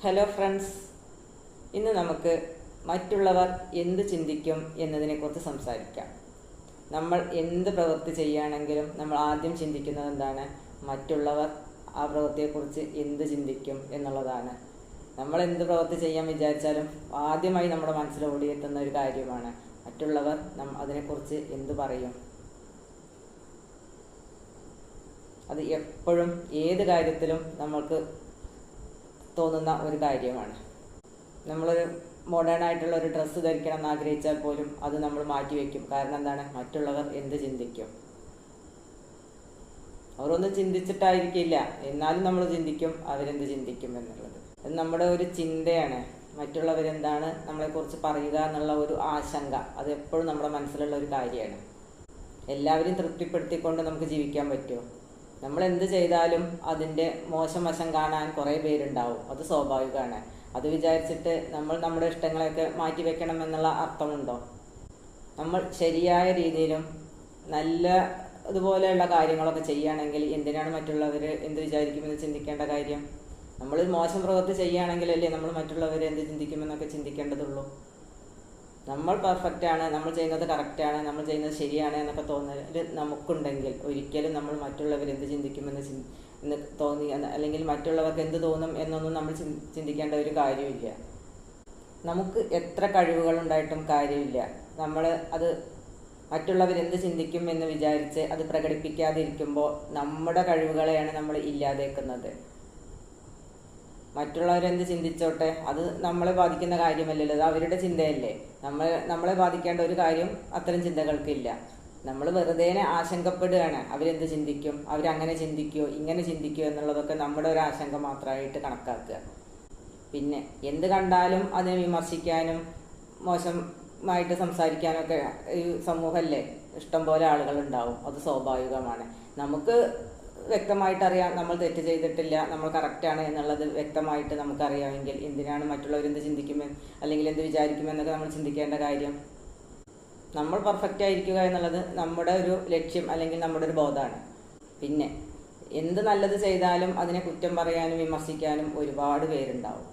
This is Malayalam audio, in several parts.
ഹലോ ഫ്രണ്ട്സ് ഇന്ന് നമുക്ക് മറ്റുള്ളവർ എന്ത് ചിന്തിക്കും എന്നതിനെക്കുറിച്ച് സംസാരിക്കാം. നമ്മൾ എന്ത് പ്രവൃത്തി ചെയ്യുകയാണെങ്കിലും നമ്മൾ ആദ്യം ചിന്തിക്കുന്നത് എന്താണ്? മറ്റുള്ളവർ ആ പ്രവൃത്തിയെക്കുറിച്ച് എന്ത് ചിന്തിക്കും എന്നുള്ളതാണ്. നമ്മൾ എന്ത് പ്രവൃത്തി ചെയ്യാൻ വിചാരിച്ചാലും ആദ്യമായി നമ്മുടെ മനസ്സിൽ ഓടിയെത്തുന്ന ഒരു കാര്യമാണ് മറ്റുള്ളവർ അതിനെക്കുറിച്ച് എന്ത് പറയും? അത് എപ്പോഴും ഏത് കാര്യത്തിലും നമ്മൾക്ക് തോന്നുന്ന ഒരു കാര്യമാണ്. നമ്മളൊരു മോഡേൺ ആയിട്ടുള്ള ഒരു ഡ്രസ്സ് ധരിക്കണം എന്ന് ആഗ്രഹിച്ചാൽ പോലും അത് നമ്മൾ മാറ്റിവെക്കും കാരണം എന്താണ്? മറ്റുള്ളവർ എന്ത് ചിന്തിക്കും? അവരൊന്നും ചിന്തിച്ചിട്ടായിരിക്കില്ല. എന്നാലും നമ്മൾ ചിന്തിക്കും അവരെന്ത് ചിന്തിക്കും എന്നുള്ളത്. അത് നമ്മുടെ ഒരു ചിന്തയാണ്. മറ്റുള്ളവരെന്താണ് നമ്മളെക്കുറിച്ച് പറയുക എന്നുള്ള ഒരു ആശങ്ക അത് എപ്പോഴും നമ്മുടെ മനസ്സിലുള്ള ഒരു കാര്യമാണ്. എല്ലാവരും തൃപ്തിപ്പെടുത്തിക്കൊണ്ട് നമുക്ക് ജീവിക്കാൻ പറ്റുമോ? നമ്മൾ എന്ത് ചെയ്താലും അതിന്റെ മോശം വശം കാണാൻ കുറേ പേരുണ്ടാവും. അത് സ്വാഭാവികമാണ്. അത് വിചാരിച്ചിട്ട് നമ്മൾ നമ്മുടെ ഇഷ്ടങ്ങളെയൊക്കെ മാറ്റി വെക്കണം എന്നുള്ള അർത്ഥമുണ്ടോ? നമ്മൾ ശരിയായ രീതിയിലും നല്ല ഇതുപോലെയുള്ള കാര്യങ്ങളൊക്കെ ചെയ്യുകയാണെങ്കിൽ എന്തിനാണ് മറ്റുള്ളവർ എന്ത് വിചാരിക്കുമെന്ന് ചിന്തിക്കേണ്ട കാര്യം? നമ്മൾ മോശം പ്രവൃത്തി ചെയ്യുകയാണെങ്കിലല്ലേ നമ്മൾ മറ്റുള്ളവർ എന്ത് ചിന്തിക്കുമെന്നൊക്കെ ചിന്തിക്കേണ്ടതുള്ളൂ. നമ്മൾ പെർഫെക്റ്റ് ആണ് നമ്മൾ ചെയ്യുന്നത് ആണ് നമ്മൾ ചെയ്യുന്നത് ശരിയാണ് എന്നൊക്കെ തോന്നൽ നമുക്കുണ്ടെങ്കിൽ ഒരിക്കലും നമ്മൾ മറ്റുള്ളവർ എന്ത് ചിന്തിക്കുമെന്ന് ചിന് എന്ന് തോന്നി അല്ലെങ്കിൽ മറ്റുള്ളവർക്ക് എന്ത് തോന്നും എന്നൊന്നും നമ്മൾ ചിന് ചിന്തിക്കേണ്ട ഒരു കാര്യമില്ല. നമുക്ക് എത്ര കഴിവുകൾ ഉണ്ടായിട്ടും കാര്യമില്ല. നമ്മൾ അത് മറ്റുള്ളവർ എന്ത് ചിന്തിക്കും എന്ന് വിചാരിച്ച് അത് പ്രകടിപ്പിക്കാതിരിക്കുമ്പോൾ നമ്മുടെ കഴിവുകളെയാണ് നമ്മൾ ഇല്ലാതേക്കുന്നത്. മറ്റുള്ളവരെന്ത് ചിന്തിച്ചോട്ടെ? അത് നമ്മളെ ബാധിക്കുന്ന കാര്യമല്ലല്ലോ അത് അവരുടെ ചിന്തയല്ലേ. നമ്മൾ നമ്മളെ ബാധിക്കേണ്ട ഒരു കാര്യം അത്തരം ചിന്തകൾക്കില്ല. നമ്മൾ വെറുതെ ആശങ്കപ്പെടുകയാണ്. അവരെന്ത് ചിന്തിക്കും? അവരങ്ങനെ ചിന്തിക്കുമോ ഇങ്ങനെ ചിന്തിക്കുമോ എന്നുള്ളതൊക്കെ നമ്മുടെ ഒരു ആശങ്ക മാത്രമായിട്ട് കണക്കാക്കുക. പിന്നെ എന്ത് കണ്ടാലും അതിനെ വിമർശിക്കാനും മോശമായിട്ട് സംസാരിക്കാനൊക്കെ ഈ സമൂഹമല്ലേ ഇഷ്ടംപോലെ ആളുകളുണ്ടാവും. അത് സ്വാഭാവികമാണ്. നമുക്ക് വ്യക്തമായിട്ട് അറിയാം നമ്മൾ തെറ്റ് ചെയ്തിട്ടില്ല നമ്മൾ കറക്റ്റാണ് എന്നുള്ളത് വ്യക്തമായിട്ട് നമുക്കറിയാമെങ്കിൽ എന്തിനാണ് മറ്റുള്ളവർ എന്ത് ചിന്തിക്കുമെന്ന് അല്ലെങ്കിൽ എന്ത് വിചാരിക്കുമെന്നൊക്കെ നമ്മൾ ചിന്തിക്കേണ്ട കാര്യം. നമ്മൾ പെർഫെക്റ്റ് ആയിരിക്കുക എന്നുള്ളത് നമ്മുടെ ഒരു ലക്ഷ്യം അല്ലെങ്കിൽ നമ്മുടെ ഒരു ബോധമാണ്. പിന്നെ എന്ത് നല്ലത് ചെയ്താലും അതിനെ കുറ്റം പറയാനും വിമർശിക്കാനും ഒരുപാട് പേരുണ്ടാവും.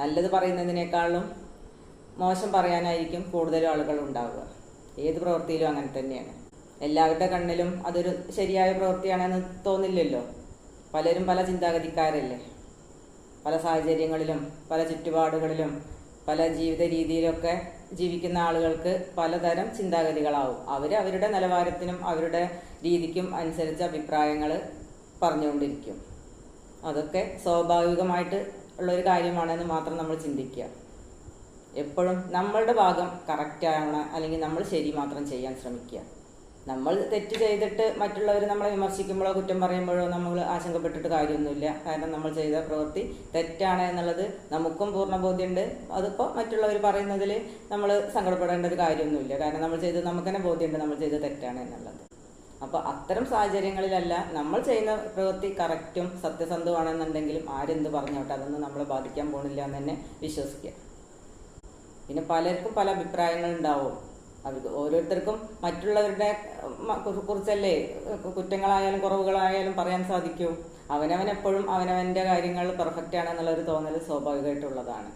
നല്ലത് പറയുന്നതിനേക്കാളും മോശം പറയാനായിരിക്കും കൂടുതലും ആളുകൾ ഉണ്ടാവുക. ഏത് പ്രവൃത്തിയിലും അങ്ങനെ തന്നെയാണ്. എല്ലാവരുടെ കണ്ണിലും അതൊരു ശരിയായ പ്രവൃത്തിയാണെന്ന് തോന്നില്ലല്ലോ. പലരും പല ചിന്താഗതിക്കാരല്ലേ. പല സാഹചര്യങ്ങളിലും പല ചുറ്റുപാടുകളിലും പല ജീവിത രീതിയിലൊക്കെ ജീവിക്കുന്ന ആളുകൾക്ക് പലതരം ചിന്താഗതികളാവും. അവർ അവരുടെ നിലവാരത്തിനും അവരുടെ രീതിക്കും അനുസരിച്ച് അഭിപ്രായങ്ങൾ പറഞ്ഞുകൊണ്ടിരിക്കും. അതൊക്കെ സ്വാഭാവികമായിട്ട് ഉള്ളൊരു കാര്യമാണെന്ന് മാത്രം നമ്മൾ ചിന്തിക്കുക. എപ്പോഴും നമ്മളുടെ ഭാഗം കറക്റ്റാണ് അല്ലെങ്കിൽ നമ്മൾ ശരി മാത്രം ചെയ്യാൻ ശ്രമിക്കുക. നമ്മൾ തെറ്റ് ചെയ്തിട്ട് മറ്റുള്ളവർ നമ്മളെ വിമർശിക്കുമ്പോഴോ കുറ്റം പറയുമ്പോഴോ നമ്മൾ ആശങ്കപ്പെട്ടിട്ട് കാര്യമൊന്നുമില്ല. കാരണം നമ്മൾ ചെയ്ത പ്രവൃത്തി തെറ്റാണ് എന്നുള്ളത് നമുക്കും പൂർണ ബോധ്യമുണ്ട്. അതിപ്പോൾ മറ്റുള്ളവർ പറയുന്നതിൽ നമ്മൾ സങ്കടപ്പെടേണ്ട ഒരു കാര്യമൊന്നുമില്ല. കാരണം നമ്മൾ ചെയ്തത് നമുക്ക് തന്നെ ബോധ്യമുണ്ട് നമ്മൾ ചെയ്തത് തെറ്റാണ് എന്നുള്ളത്. അപ്പോൾ അത്തരം സാഹചര്യങ്ങളിലല്ല നമ്മൾ ചെയ്യുന്ന പ്രവൃത്തി കറക്റ്റും സത്യസന്ധമാണെന്നുണ്ടെങ്കിലും ആരെന്ത് പറഞ്ഞോട്ടെ അതൊന്നും നമ്മളെ ബാധിക്കാൻ പോകുന്നില്ല എന്ന് തന്നെ വിശ്വസിക്കുക. പിന്നെ പലർക്കും പല അഭിപ്രായങ്ങൾ ഉണ്ടാവും. അവർക്ക് ഓരോരുത്തർക്കും മറ്റുള്ളവരുടെ കുറിച്ചല്ലേ കുറ്റങ്ങളായാലും കുറവുകളായാലും പറയാൻ സാധിക്കൂ. അവനവൻ എപ്പോഴും അവനവന്റെ കാര്യങ്ങൾ പെർഫെക്റ്റ് ആണെന്നുള്ളൊരു തോന്നൽ സ്വാഭാവികമായിട്ടുള്ളതാണ്.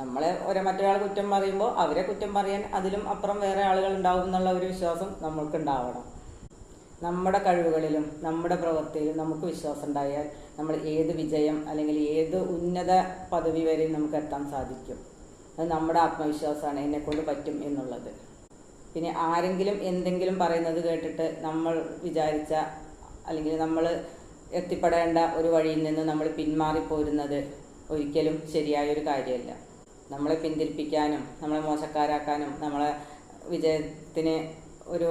നമ്മളെ ഒരു മറ്റൊരാൾ കുറ്റം പറയുമ്പോൾ അവരെ കുറ്റം പറയാൻ അതിലും അപ്പുറം വേറെ ആളുകൾ ഉണ്ടാവും എന്നുള്ള ഒരു വിശ്വാസം നമ്മൾക്കുണ്ടാവണം. നമ്മുടെ കഴിവുകളിലും നമ്മുടെ പ്രവൃത്തിയിലും നമുക്ക് വിശ്വാസം ഉണ്ടായാൽ നമ്മൾ ഏത് വിജയം അല്ലെങ്കിൽ ഏത് ഉന്നത പദവി വരെയും നമുക്ക് എത്താൻ സാധിക്കും. അത് നമ്മുടെ ആത്മവിശ്വാസമാണ് എന്നെക്കൊണ്ട് പറ്റും എന്നുള്ളത്. പിന്നെ ആരെങ്കിലും എന്തെങ്കിലും പറയുന്നത് കേട്ടിട്ട് നമ്മൾ വിചാരിച്ച അല്ലെങ്കിൽ നമ്മൾ എത്തിപ്പെടേണ്ട ഒരു വഴിയിൽ നിന്ന് നമ്മൾ പിന്മാറിപ്പോരുന്നത് ഒരിക്കലും ശരിയായ ഒരു കാര്യമല്ല. നമ്മളെ പിന്തിരിപ്പിക്കാനും നമ്മളെ മോശക്കാരാക്കാനും നമ്മളെ വിജയത്തിന് ഒരു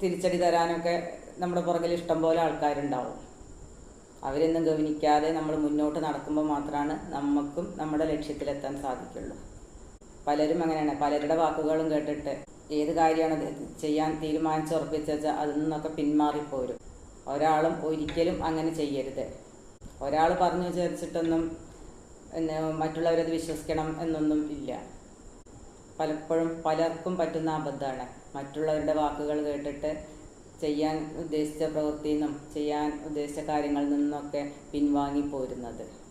തിരിച്ചടി തരാനൊക്കെ നമ്മുടെ പുറകിൽ ഇഷ്ടം പോലെ ആൾക്കാരുണ്ടാവും. അവരൊന്നും ഗവനിക്കാതെ നമ്മൾ മുന്നോട്ട് നടക്കുമ്പോൾ മാത്രമാണ് നമുക്കും നമ്മുടെ ലക്ഷ്യത്തിലെത്താൻ സാധിക്കുള്ളൂ. പലരും അങ്ങനെയാണ്. പലരുടെ വാക്കുകളും കേട്ടിട്ട് ഏത് കാര്യമാണ് ചെയ്യാൻ തീരുമാനിച്ചുറപ്പിച്ചാൽ അതിൽ നിന്നൊക്കെ പിന്മാറിപ്പോരും. ഒരാളും ഒരിക്കലും അങ്ങനെ ചെയ്യരുത്. ഒരാൾ പറഞ്ഞു വിചാരിച്ചിട്ടൊന്നും പിന്നെ മറ്റുള്ളവരത് വിശ്വസിക്കണം എന്നൊന്നും ഇല്ല. പലപ്പോഴും പലർക്കും പറ്റുന്ന അബദ്ധമാണ്. മറ്റുള്ളവരുടെ വാക്കുകൾ കേട്ടിട്ട് ചെയ്യാൻ ഉദ്ദേശിച്ച പ്രവൃത്തിയിൽ നിന്നും ചെയ്യാൻ ഉദ്ദേശിച്ച കാര്യങ്ങളിൽ നിന്നൊക്കെ പിൻവാങ്ങി പോരുന്നത്.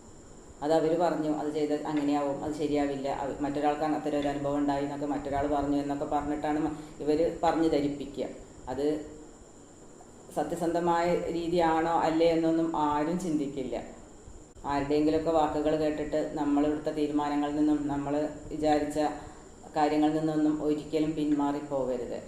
അത് അവർ പറഞ്ഞു അത് ചെയ്ത് അങ്ങനെയാവും അത് ശരിയാവില്ല. മറ്റൊരാൾക്ക് അങ്ങനത്തെ ഒരു അനുഭവം ഉണ്ടായി എന്നൊക്കെ മറ്റൊരാൾ പറഞ്ഞു എന്നൊക്കെ പറഞ്ഞിട്ടാണ് ഇവർ പറഞ്ഞു ധരിപ്പിക്കുക. അത് സത്യസന്ധമായ രീതിയാണോ അല്ലേ എന്നൊന്നും ആരും ചിന്തിക്കില്ല. ആരുടെയെങ്കിലുമൊക്കെ വാക്കുകൾ കേട്ടിട്ട് നമ്മൾ എടുത്ത തീരുമാനങ്ങളിൽ നിന്നും നമ്മൾ വിചാരിച്ച കാര്യങ്ങളിൽ നിന്നൊന്നും ഒരിക്കലും പിന്മാറിപ്പോകരുത്.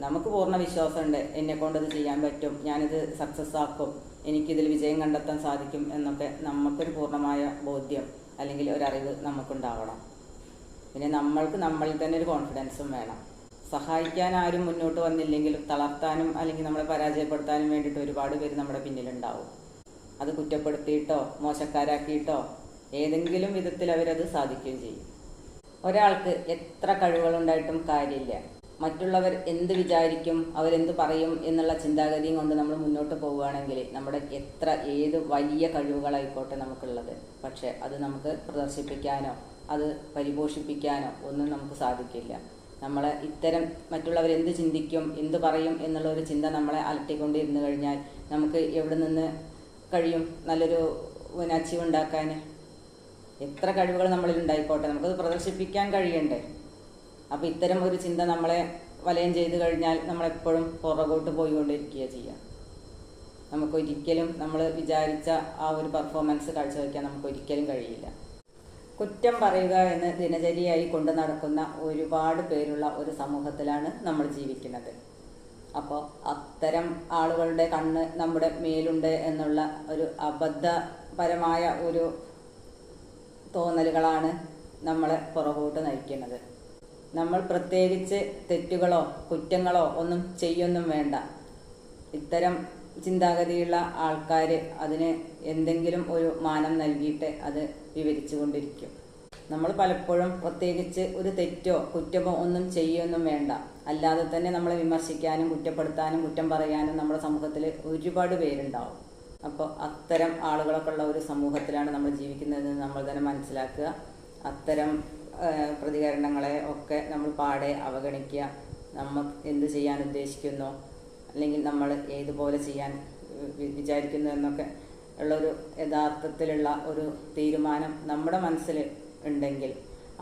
നമുക്ക് പൂർണ വിശ്വാസമുണ്ട്. എന്നെ കൊണ്ടത് ചെയ്യാൻ പറ്റും. ഞാനിത് സക്സസ് ആക്കും. എനിക്കിതിൽ വിജയം കണ്ടെത്താൻ സാധിക്കും എന്നൊക്കെ നമുക്കൊരു പൂർണമായ ബോധ്യം അല്ലെങ്കിൽ ഒരറിവ് നമുക്കുണ്ടാവണം. പിന്നെ നമ്മൾക്ക് നമ്മളിൽ തന്നെ ഒരു കോൺഫിഡൻസും വേണം. സഹായിക്കാൻ ആരും മുന്നോട്ട് വന്നില്ലെങ്കിലും തളർത്താനും അല്ലെങ്കിൽ നമ്മളെ പരാജയപ്പെടുത്താനും വേണ്ടിയിട്ട് ഒരുപാട് പേര് നമ്മുടെ പിന്നിലുണ്ടാവും. അത് കുറ്റപ്പെടുത്തിയിട്ടോ മോശക്കാരാക്കിയിട്ടോ ഏതെങ്കിലും വിധത്തിൽ അവരത് സാധിക്കുകയും ചെയ്യും. ഒരാൾക്ക് എത്ര കഴിവുകളുണ്ടായിട്ടും കാര്യമില്ല. മറ്റുള്ളവർ എന്ത് വിചാരിക്കും അവരെന്ത് പറയും എന്നുള്ള ചിന്താഗതിയും കൊണ്ട് നമ്മൾ മുന്നോട്ട് പോവുകയാണെങ്കിൽ നമ്മുടെ എത്ര ഏത് വലിയ കഴിവുകളായിക്കോട്ടെ നമുക്കുള്ളത്. പക്ഷേ അത് നമുക്ക് പ്രദർശിപ്പിക്കാനോ അത് പരിപോഷിപ്പിക്കാനോ ഒന്നും നമുക്ക് സാധിക്കില്ല. നമ്മളെ ഇത്തരം മറ്റുള്ളവർ എന്ത് ചിന്തിക്കും എന്ത് പറയും എന്നുള്ള ഒരു ചിന്ത നമ്മളെ അലട്ടിക്കൊണ്ടിരുന്നു കഴിഞ്ഞാൽ നമുക്ക് എവിടെ നിന്ന് കഴിയും? നല്ലൊരു അച്ചീവ് ഉണ്ടാക്കാൻ. എത്ര കഴിവുകൾ നമ്മളിൽ ഉണ്ടായിക്കോട്ടെ. നമുക്കത് പ്രദർശിപ്പിക്കാൻ കഴിയണ്ടേ? അപ്പോൾ ഇത്തരം ഒരു ചിന്ത നമ്മളെ വലയം ചെയ്ത് കഴിഞ്ഞാൽ നമ്മളെപ്പോഴും പുറകോട്ട് പോയിക്കൊണ്ടിരിക്കുക ചെയ്യുക. നമുക്കൊരിക്കലും നമ്മൾ വിചാരിച്ച ആ ഒരു പെർഫോമൻസ് കാഴ്ചവെക്കാൻ നമുക്ക് ഒരിക്കലും കഴിയില്ല. കുറ്റം പറയുക എന്ന് ദിനചര്യയായി കൊണ്ടു നടക്കുന്ന ഒരുപാട് പേരുള്ള ഒരു സമൂഹത്തിലാണ് നമ്മൾ ജീവിക്കുന്നത്. അപ്പോൾ അത്തരം ആളുകളുടെ കണ്ണ് നമ്മുടെ മേലുണ്ട് എന്നുള്ള ഒരു അബദ്ധപരമായ ഒരു തോന്നലുകളാണ് നമ്മളെ പുറകോട്ട് നയിക്കുന്നത്. നമ്മൾ പ്രത്യേകിച്ച് തെറ്റുകളോ കുറ്റങ്ങളോ ഒന്നും ചെയ്യൊന്നും വേണ്ട. ഇത്തരം ചിന്താഗതിയുള്ള ആൾക്കാർ അതിന് എന്തെങ്കിലും ഒരു മാനം നൽകിയിട്ട് അത് വിവരിച്ചു കൊണ്ടിരിക്കും നമ്മൾ പലപ്പോഴും പ്രത്യേകിച്ച് ഒരു തെറ്റോ കുറ്റമോ ഒന്നും ചെയ്യൊന്നും വേണ്ട. അല്ലാതെ തന്നെ നമ്മളെ വിമർശിക്കാനും കുറ്റപ്പെടുത്താനും കുറ്റം പറയാനും നമ്മുടെ സമൂഹത്തിൽ ഒരുപാട് പേരുണ്ടാവും. അപ്പോൾ അത്തരം ആളുകളൊക്കെ ഉള്ള ഒരു സമൂഹത്തിലാണ് നമ്മൾ ജീവിക്കുന്നതെന്ന് നമ്മൾ തന്നെ മനസ്സിലാക്കുക. അത്തരം പ്രതികരണങ്ങളെ ഒക്കെ നമ്മൾ പാടെ അവഗണിക്കുക. നമ്മൾ എന്ത് ചെയ്യാൻ ഉദ്ദേശിക്കുന്നു? അല്ലെങ്കിൽ നമ്മൾ ഏതുപോലെ ചെയ്യാൻ വിചാരിക്കുന്നു എന്നൊക്കെ ഉള്ളൊരു യഥാർത്ഥത്തിലുള്ള ഒരു തീരുമാനം നമ്മുടെ മനസ്സിൽ ഉണ്ടെങ്കിൽ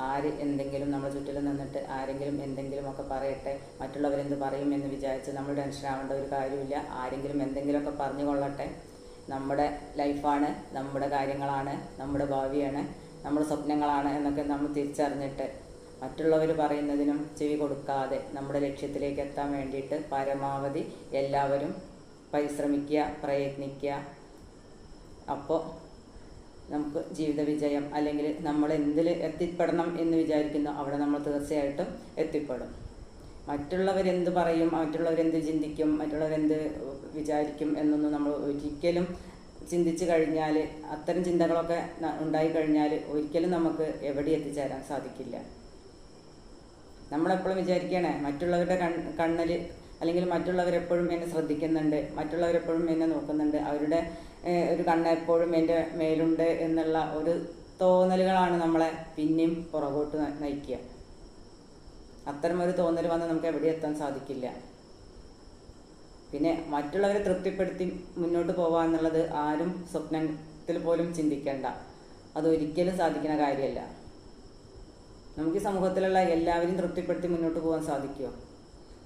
ആര് എന്തെങ്കിലും നമ്മുടെ ചുറ്റിൽ നിന്നിട്ട് ആരെങ്കിലും എന്തെങ്കിലും ഒക്കെ പറയട്ടെ മറ്റുള്ളവരെന്ത് പറയും എന്ന് വിചാരിച്ച് നമ്മൾ ടെൻഷൻ ആവേണ്ട ഒരു കാര്യമില്ല. ആരെങ്കിലും എന്തെങ്കിലുമൊക്കെ പറഞ്ഞു കൊള്ളട്ടെ നമ്മുടെ ലൈഫാണ് നമ്മുടെ കാര്യങ്ങളാണ് നമ്മുടെ ഭാവിയാണ്. നമ്മുടെ സ്വപ്നങ്ങളാണ് എന്നൊക്കെ നമ്മൾ തിരിച്ചറിഞ്ഞിട്ട് മറ്റുള്ളവർ പറയുന്നതിനും ചെവി കൊടുക്കാതെ നമ്മുടെ ലക്ഷ്യത്തിലേക്ക് എത്താൻ വേണ്ടിയിട്ട് പരമാവധി എല്ലാവരും പരിശ്രമിക്കുക പ്രയത്നിക്കുക. അപ്പോൾ നമുക്ക് ജീവിത വിജയം അല്ലെങ്കിൽ നമ്മൾ എന്തിൽ എത്തിപ്പെടണം എന്ന് വിചാരിക്കുന്നു അവിടെ നമ്മൾ തീർച്ചയായിട്ടും എത്തിപ്പെടും. മറ്റുള്ളവരെന്ത് പറയും മറ്റുള്ളവരെന്ത് ചിന്തിക്കും മറ്റുള്ളവരെന്ത് വിചാരിക്കും എന്നൊന്നും നമ്മൾ ഒരിക്കലും ചിന്തിച്ചു കഴിഞ്ഞാൽ അത്തരം ചിന്തകളൊക്കെ ഉണ്ടായി കഴിഞ്ഞാൽ ഒരിക്കലും നമുക്ക് എവിടെ എത്തിച്ചേരാൻ സാധിക്കില്ല. നമ്മളെപ്പോഴും വിചാരിക്കണേ മറ്റുള്ളവരുടെ കൺ കണ്ണിൽ അല്ലെങ്കിൽ മറ്റുള്ളവരെപ്പോഴും എന്നെ ശ്രദ്ധിക്കുന്നുണ്ട് മറ്റുള്ളവരെപ്പോഴും എന്നെ നോക്കുന്നുണ്ട് അവരുടെ ഒരു കണ്ണ് എപ്പോഴും എന്റെ മേലുണ്ട് എന്നുള്ള ഒരു തോന്നലുകളാണ് നമ്മളെ പിന്നെയും പുറകോട്ട് നയിക്കുക. അത്തരം ഒരു തോന്നൽ വന്ന് നമുക്ക് എവിടെ എത്താൻ സാധിക്കില്ല. പിന്നെ മറ്റുള്ളവരെ തൃപ്തിപ്പെടുത്തി മുന്നോട്ട് പോവുക എന്നുള്ളത് ആരും സ്വപ്നത്തിൽ പോലും ചിന്തിക്കേണ്ട. അതൊരിക്കലും സാധിക്കുന്ന കാര്യമല്ല. നമുക്ക് ഈ സമൂഹത്തിലുള്ള എല്ലാവരെയും തൃപ്തിപ്പെടുത്തി മുന്നോട്ട് പോകാൻ സാധിക്കുമോ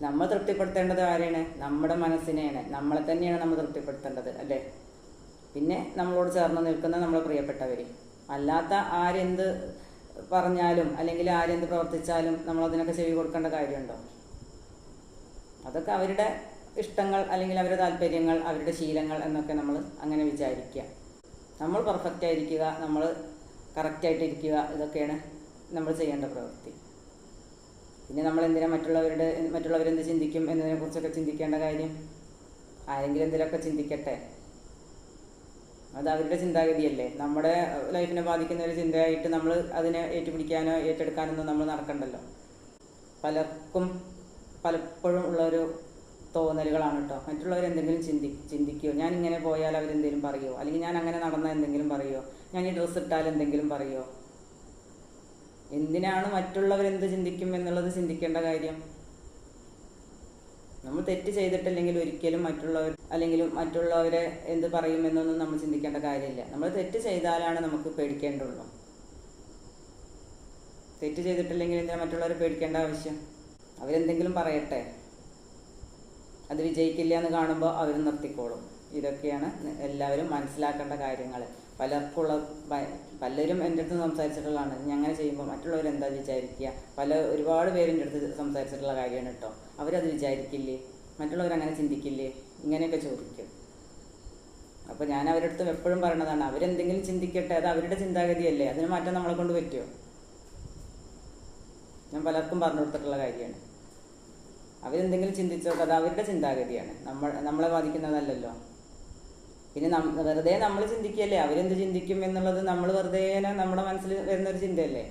നമ്മൾ തൃപ്തിപ്പെടുത്തേണ്ടത് ആരെയാണ് നമ്മുടെ മനസ്സിനെയാണ്. നമ്മളെ തന്നെയാണ് നമ്മൾ തൃപ്തിപ്പെടുത്തേണ്ടത് അല്ലേ? പിന്നെ നമ്മളോട് ചേർന്ന് നിൽക്കുന്ന നമ്മളെ പ്രിയപ്പെട്ടവർ അല്ലാത്ത ആരെന്ത് പറഞ്ഞാലും അല്ലെങ്കിൽ ആരെന്ത് പ്രവർത്തിച്ചാലും നമ്മൾ അതിനൊക്കെ ചെവി കൊടുക്കേണ്ട കാര്യമുണ്ടോ? അതൊക്കെ അവരുടെ ഇഷ്ടങ്ങൾ അല്ലെങ്കിൽ അവരുടെ താല്പര്യങ്ങൾ അവരുടെ ശീലങ്ങൾ എന്നൊക്കെ നമ്മൾ അങ്ങനെ വിചാരിക്കുക. നമ്മൾ പെർഫെക്റ്റ് ആയിരിക്കുക നമ്മൾ കറക്റ്റായിട്ട് ഇരിക്കുക ഇതൊക്കെയാണ് നമ്മൾ ചെയ്യേണ്ട പ്രവൃത്തി. പിന്നെ നമ്മൾ എന്തിനാ മറ്റുള്ളവരുടെ മറ്റുള്ളവരെന്ത് ചിന്തിക്കും എന്നതിനെക്കുറിച്ചൊക്കെ ചിന്തിക്കേണ്ട കാര്യം? ആരെങ്കിലും എന്തിലൊക്കെ ചിന്തിക്കട്ടെ? അത് അവരുടെ ചിന്താഗതിയല്ലേ. നമ്മുടെ ലൈഫിനെ ബാധിക്കുന്ന ഒരു ചിന്തയായിട്ട് നമ്മൾ അതിനെ ഏറ്റുപിടിക്കാനോ ഏറ്റെടുക്കാനോ ഒന്നും നമ്മൾ നടക്കണ്ടല്ലോ. പലർക്കും പലപ്പോഴും ഉള്ളൊരു തോന്നലുകളാണ് കേട്ടോ മറ്റുള്ളവർ എന്തെങ്കിലും ചിന്തി ചിന്തിക്കുകയോ ഞാൻ ഇങ്ങനെ പോയാൽ അവരെന്തെങ്കിലും പറയുമോ അല്ലെങ്കിൽ ഞാൻ അങ്ങനെ നടന്നാൽ എന്തെങ്കിലും പറയുമോ ഞാൻ ഈ ഡ്രസ്സ് ഇട്ടാൽ എന്തെങ്കിലും പറയുമോ എന്തിനാണ് മറ്റുള്ളവർ എന്ത് ചിന്തിക്കും എന്നുള്ളത് ചിന്തിക്കേണ്ട കാര്യം? നമ്മൾ തെറ്റ് ചെയ്തിട്ടില്ലെങ്കിൽ ഒരിക്കലും മറ്റുള്ളവർ അല്ലെങ്കിൽ മറ്റുള്ളവരെ എന്ത് പറയുമെന്നൊന്നും നമ്മൾ ചിന്തിക്കേണ്ട കാര്യമില്ല. നമ്മൾ തെറ്റ് ചെയ്താലാണ് നമുക്ക് പേടിക്കേണ്ടുള്ളൂ. തെറ്റ് ചെയ്തിട്ടില്ലെങ്കിൽ എന്തിനാണ് മറ്റുള്ളവരെ പേടിക്കേണ്ട ആവശ്യം? അവരെന്തെങ്കിലും പറയട്ടെ. അത് വിജയിക്കില്ല എന്ന് കാണുമ്പോൾ അവർ നിർത്തിക്കോളും. ഇതൊക്കെയാണ് എല്ലാവരും മനസ്സിലാക്കേണ്ട കാര്യങ്ങൾ. പലർക്കുള്ള പലരും എന്റെ അടുത്ത് സംസാരിച്ചിട്ടുള്ളതാണ്. ഞാൻ അങ്ങനെ ചെയ്യുമ്പോൾ മറ്റുള്ളവർ എന്താ വിചാരിക്കുക? പല ഒരുപാട് പേര് എന്റെ അടുത്ത് സംസാരിച്ചിട്ടുള്ള കാര്യമാണ് കേട്ടോ. അവരത് വിചാരിക്കില്ലേ? മറ്റുള്ളവർ അങ്ങനെ ചിന്തിക്കില്ലേ? ഇങ്ങനെയൊക്കെ ചോദിക്കും. അപ്പോൾ ഞാൻ അവരുടെ അടുത്ത് എപ്പോഴും പറയണതാണ് അവരെന്തെങ്കിലും ചിന്തിക്കട്ടെ അത് അവരുടെ ചിന്താഗതിയല്ലേ? അതിന് മാറ്റം നമ്മളെ കൊണ്ട് പറ്റുമോ? ഞാൻ പലർക്കും പറഞ്ഞു കൊടുത്തിട്ടുള്ള കാര്യമാണ്. അവരെന്തെങ്കിലും ചിന്തിച്ചോട്ടെ അത് അവരുടെ ചിന്താഗതിയാണ്. നമ്മൾ നമ്മളെ ബാധിക്കുന്നതല്ലല്ലോ. പിന്നെ വെറുതെ നമ്മൾ ചിന്തിക്കുകയല്ലേ അവരെന്ത് ചിന്തിക്കും എന്നുള്ളത് നമ്മൾ വെറുതെ നമ്മുടെ മനസ്സിൽ വരുന്നൊരു ചിന്തയല്ലേ?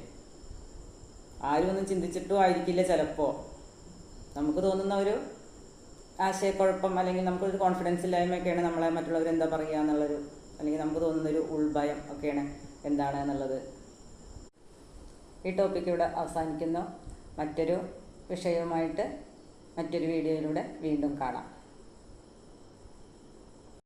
ആരും ഒന്നും ചിന്തിച്ചിട്ടും ആയിരിക്കില്ല ചിലപ്പോൾ നമുക്ക് തോന്നുന്ന ഒരു ആശയക്കുഴപ്പം അല്ലെങ്കിൽ നമുക്കൊരു കോൺഫിഡൻസ് ഇല്ലായ്മയൊക്കെയാണ് നമ്മളെ മറ്റുള്ളവർ എന്താ പറയുക എന്നുള്ളൊരു അല്ലെങ്കിൽ നമുക്ക് തോന്നുന്നൊരു ഉൾഭയം ഒക്കെയാണ് എന്താണ് എന്നുള്ളത്. ഈ ടോപ്പിക്ക് ഇവിടെ അവസാനിക്കുന്നു. മറ്റൊരു വിഷയവുമായിട്ട് മറ്റൊരു വീഡിയോയിലൂടെ വീണ്ടും കാണാം.